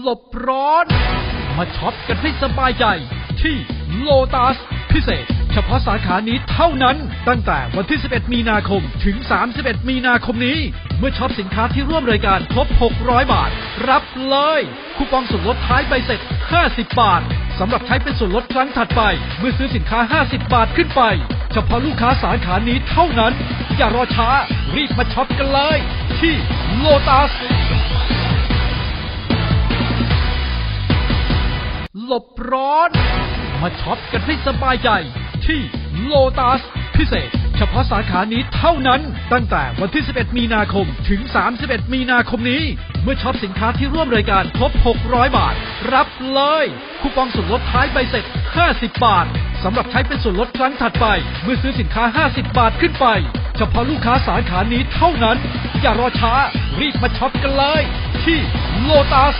หลบร้อน มาช็อปกันให้สบายใจ ที่โลตัสพิเศษ เฉพาะสาขานี้เท่านั้น ตั้งแต่วันที่ 11 มีนาคม ถึง 31 มีนาคมนี้ เมื่อช็อปสินค้าที่ร่วมรายการครบ 600 บาท รับเลย คูปองส่วนลดท้ายใบเสร็จ 50 บาทสำหรับใช้เป็นส่วนลดครั้งถัดไป เมื่อซื้อสินค้า 50 บาทขึ้นไป เฉพาะลูกค้าสาขานี้เท่านั้น อย่ารอช้า รีบมาช็อปกันเลย ที่โลตัส หลบร้อน มาช็อปกันให้สบายใจ ที่โลตัสพิเศษ เฉพาะสาขานี้เท่านั้น ตั้งแต่วันที่ 11 มีนาคมถึง 31 มีนาคมนี้ เมื่อช็อปสินค้าที่ร่วมรายการครบ 600 บาท รับเลย คูปองส่วนลดท้ายใบเสร็จ 50 บาทสำหรับใช้เป็นส่วนลดครั้งถัดไป เมื่อซื้อสินค้า 50 บาทขึ้นไป เฉพาะลูกค้าสาขานี้เท่านั้น อย่ารอช้า รีบมาช็อปกันเลย ที่โลตัส